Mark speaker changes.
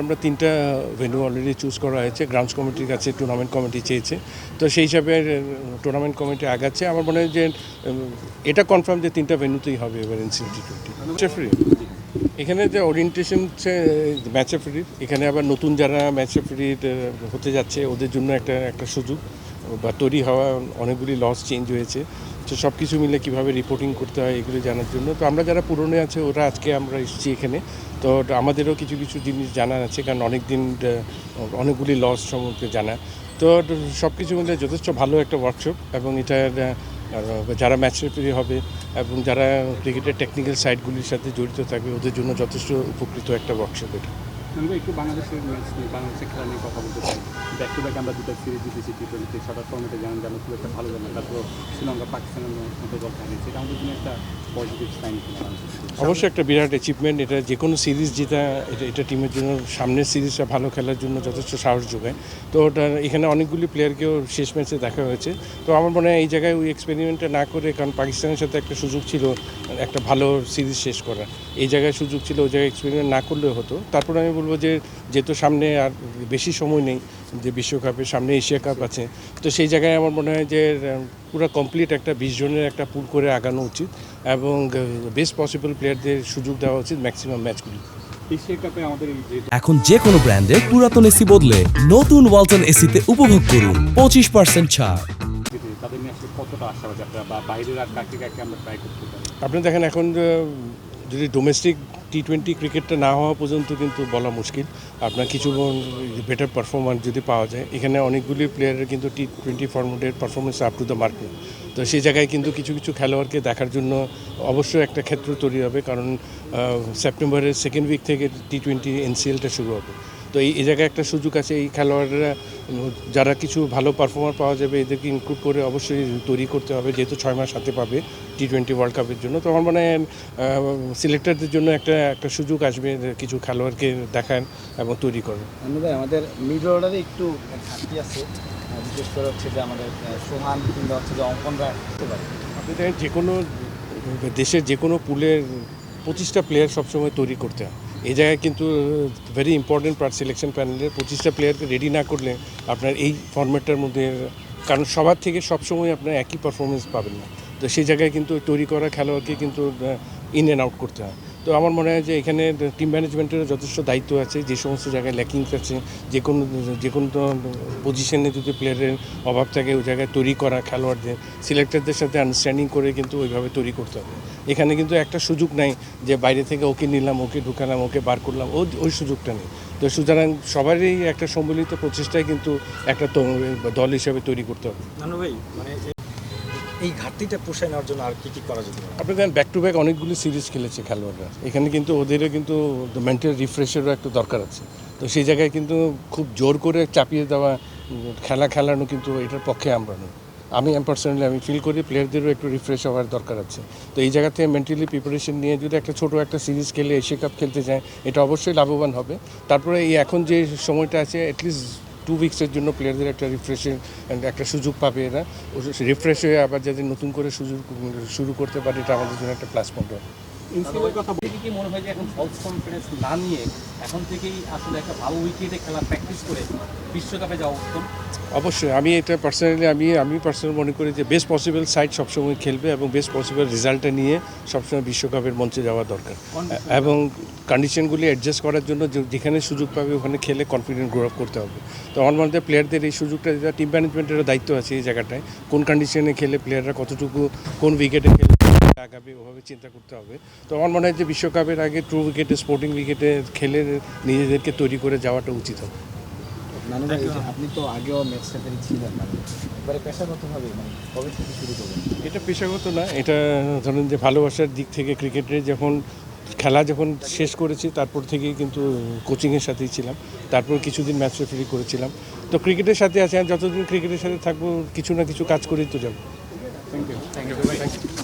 Speaker 1: আমরা তিনটা venue already choose করা হয়েছে। গ্রাউন্ডস কমিটির কাছে টুর্নামেন্ট কমিটি চেয়েছে। তো সেই হিসাবে টুর্নামেন্ট কমিটি আগাচ্ছে। আমার মনে হয় যে এটা কনফার্ম যে তিনটা ভেন্যুতেই হবে এবার এনসিএল টি টোয়েন্টি ফ্রি এখানে যে ওরিয়েন্টেশন হচ্ছে ম্যাচে ফ্রি এখানে আবার নতুন যারা ম্যাচে ফ্রি হতে যাচ্ছে, ওদের জন্য একটা একটা সুযোগ। বা তৈরি হওয়া, অনেকগুলি লস চেঞ্জ হয়েছে। তো সব কিছু মিলে কীভাবে রিপোর্টিং করতে হয়, এগুলো জানার জন্য। তো আমরা যারা পুরনো আছে, ওরা আজকে আমরা এসেছি এখানে। তো আমাদেরও কিছু কিছু জিনিস জানা আছে, কারণ অনেক দিন অনেকগুলি লস সম্পর্কে জানা। তো সব কিছু মিলে যথেষ্ট ভালো একটা ওয়ার্কশপ এবং এটার যারা ম্যাচ রেফারি হবে এবং যারা ক্রিকেটের টেকনিক্যাল সাইডগুলির সাথে জড়িত থাকবে, ওদের জন্য যথেষ্ট উপকৃত একটা ওয়ার্কশপ এটা।
Speaker 2: আমরা একটু বাংলাদেশের ম্যাচ নিয়ে, বাংলাদেশের খেলা নিয়ে কথা বলতে চাই ব্যাক টু ব্যাক আমরা দুটো সিরিজ জিতেছি টি টোয়েন্টি সাদা ফর্মেটে জানেন যে খুব একটা ভালো জানি তারপর শ্রীলঙ্কা পাকিস্তানের মতো দল হারিয়েছে। এটা আমাদের জন্য একটা পজিটিভ সাইন
Speaker 1: অবশ্যই একটা বিরাট অ্যাচিভমেন্ট এটা যে কোনো সিরিজ জেতা এটা এটা টিমের জন্য সামনের সিরিজটা ভালো খেলার জন্য যথেষ্ট সাহস যোগায়। তো ওটা এখানে অনেকগুলি প্লেয়ারকেও শেষ ম্যাচে দেখা হয়েছে। তো আমার মনে হয় এই জায়গায় ওই এক্সপেরিমেন্টটা না করে, কারণ পাকিস্তানের সাথে একটা সুযোগ ছিল, একটা ভালো সিরিজ শেষ করার। এই জায়গায় সুযোগ ছিল, ওই জায়গায় এক্সপেরিমেন্ট না করলেও হতো। তারপরে আমি বলব যে যেহেতু সামনে আর বেশি সময় নেই যে বিশ্বকাপের সামনে এশিয়া কাপ আছে তো সেই জায়গায় আমার মনে হয় যে পুরো কমপ্লিট একটা বিশ জনের একটা পুল করে আগানো উচিত এবং বেস্ট পসিবল প্লেয়ারদের সুযোগ দেওয়া উচিত ম্যাক্সিমাম ম্যাচগুলি
Speaker 2: এশিয়া আমাদের
Speaker 3: এখন যে কোনো ব্র্যান্ডের পুরাতন এসি বদলে নতুন ওয়ালটন এসিতে উপভোগ করুন পঁচিশ পার্সেন্ট ছাড়।
Speaker 1: আপনি দেখেন এখন যদি ডোমেস্টিক টি টোয়েন্টি ক্রিকেটটা না হওয়া পর্যন্ত কিন্তু বলা মুশকিল। আপনার কিছু বেটার পারফরমেন্স যদি পাওয়া যায়, এখানে অনেকগুলি প্লেয়ারের কিন্তু T twenty ফর্মেটের performance up to the mark তো সেই জায়গায় কিন্তু কিছু কিছু খেলোয়াড়কে দেখার জন্য অবশ্যই একটা ক্ষেত্র তৈরি হবে, কারণ সেপ্টেম্বরের সেকেন্ড উইক থেকে টি টোয়েন্টি এনসিএলটা শুরু হবে। তো এই জায়গায় একটা সুযোগ আছে এই খেলোয়াড়রা যারা কিছু ভালো পারফর্মার পাওয়া যাবে এদেরকে ইনক্লুড করে অবশ্যই তৈরি করতে হবে যেহেতু ছয় মাস হাতে পাবে টি টোয়েন্টি ওয়ার্ল্ড কাপের জন্য। তো আমার মনে হয় সিলেক্টরদের জন্য একটা একটা সুযোগ আসবে কিছু খেলোয়াড়কে দেখান এবং তৈরি করেন।
Speaker 4: ভাই আমাদের মিডল অর্ডারে একটু ঘাটতি আছে। বিশেষ করে হচ্ছে যে আমাদের সোহান কিংবা হচ্ছে যে অঙ্কনরা করতে পারে।
Speaker 1: আপনি দেখেন যে কোনো দেশের যে কোনো পুলের পঁচিশটা প্লেয়ার সবসময় তৈরি করতে হয়। এই জায়গায় কিন্তু ভেরি ইম্পর্টেন্ট পার্ট সিলেকশন প্যানেলের পঁচিশটা প্লেয়ারকে রেডি না করলে আপনার এই ফর্ম্যাটটার মধ্যে, কারণ সবার থেকে সবসময় আপনার একই পারফরমেন্স পাবেন না। তো সেই জায়গায় কিন্তু তৈরি করা খেলোয়াড়কে কিন্তু ইন অ্যান্ড আউট করতে হয়। তো আমার মনে হয় যে এখানে টিম ম্যানেজমেন্টেরও যথেষ্ট দায়িত্ব আছে, যে সমস্ত জায়গায় ল্যাকিংস আছে, যে কোনো যে কোনো পজিশনে যদি প্লেয়ারের অভাব থাকে, ওই জায়গায় তৈরি করা খেলোয়াড়দের সিলেক্টরদের সাথে আন্ডারস্ট্যান্ডিং করে কিন্তু ওইভাবে তৈরি করতে হবে। এখানে কিন্তু একটা সুযোগ নাই যে বাইরে থেকে ওকে নিলাম, ওকে ঢুকালাম, ওকে বার করলাম, ও, ওই সুযোগটা নেই। তো সুতরাং সবারই একটা সম্মিলিত প্রচেষ্টায় কিন্তু একটা দল হিসেবে তৈরি করতে হবে।
Speaker 4: ভাই মানে এই ঘাটতিটা পোষায় নেওয়ার জন্য আর কি কি করা যেতে পারে?
Speaker 1: আপনি দেখেন ব্যাক টু ব্যাক অনেকগুলি সিরিজ খেলেছে খেলোয়াড়রা। এখানে কিন্তু ওদেরও কিন্তু মেন্টাল রিফ্রেশেরও একটা দরকার আছে। তো সেই জায়গায় কিন্তু খুব জোর করে চাপিয়ে দেওয়া, খেলা খেলানো কিন্তু এটার পক্ষে আমরা নই। আমি পার্সোনালি আমি ফিল করি প্লেয়ারদেরও একটু রিফ্রেশ হওয়ার দরকার আছে। তো এই জায়গা থেকে মেন্টালি প্রিপারেশন নিয়ে যদি একটা ছোটো একটা সিরিজ খেলে এশিয়া কাপ খেলতে যায়, এটা অবশ্যই লাভবান হবে। তারপরে এই এখন যে সময়টা আছে অ্যাটলিস্ট টু উইক্সের জন্য প্লেয়ারদের একটা রিফ্রেশের একটা সুযোগ পাবে এরা। রিফ্রেশ হয়ে আবার যাতে নতুন করে সুযোগ, শুরু করতে পারে, এটা আমাদের জন্য একটা প্লাস পয়েন্ট হবে
Speaker 2: ইনসিডেন্টের কথা
Speaker 5: থেকে কি মনে হয় যে এখন ফলস কনফিডেন্স না নিয়ে এখন থেকেই আসলে একটা ভালো উইকেটে খেলা প্র্যাকটিস করে বিশ্বকাপে যাওয়া উত্তম?
Speaker 1: অবশ্যই আমি এটা পার্সোনালি আমি আমি পার্সোনাল মনে করি যে বেস্ট পসিবল সাইড সবসময় খেলবে এবং বেস্ট পসিবল রেজাল্টটা নিয়ে সবসময় বিশ্বকাপের মঞ্চে যাওয়া দরকার। এবং কন্ডিশনগুলি অ্যাডজাস্ট করার জন্য যেখানে সুযোগ পাবে ওখানে খেলে কনফিডেন্ট গ্রো আপ করতে হবে। তো আমার মধ্যে প্লেয়ারদের এই সুযোগটা দেওয়া টিম ম্যানেজমেন্টেরও দায়িত্ব আছে এই জায়গাটায়। কোন কন্ডিশনে খেলে প্লেয়াররা কতটুকু কোন উইকেটে খেলে আগাবে ওভাবে চিন্তা করতে হবে। তো আমার মনে হয় যে বিশ্বকাপের আগে ট্রু উইকেটে স্পোর্টিং উইকেটে খেলে নিজেদেরকে তৈরি করে যাওয়াটা উচিত হবে।
Speaker 4: আপনি তো আগেও ম্যাচ ছিলেন এবারে পেশাগতভাবে মানে কবে থেকে শুরু করবেন
Speaker 1: এটা পেশাগত না এটা ধরেন যে ভালোবাসার দিক থেকে ক্রিকেটে যখন খেলা যখন শেষ করেছি তারপর থেকেই কিন্তু কোচিংয়ের সাথেই ছিলাম। তারপর কিছুদিন ম্যাচ রেফারি করেছিলাম। তো ক্রিকেটের সাথে আছে আর যতদিন ক্রিকেটের সাথে থাকব কিছু না কিছু কাজ করেই তো যাব।
Speaker 2: Thank you
Speaker 1: thank you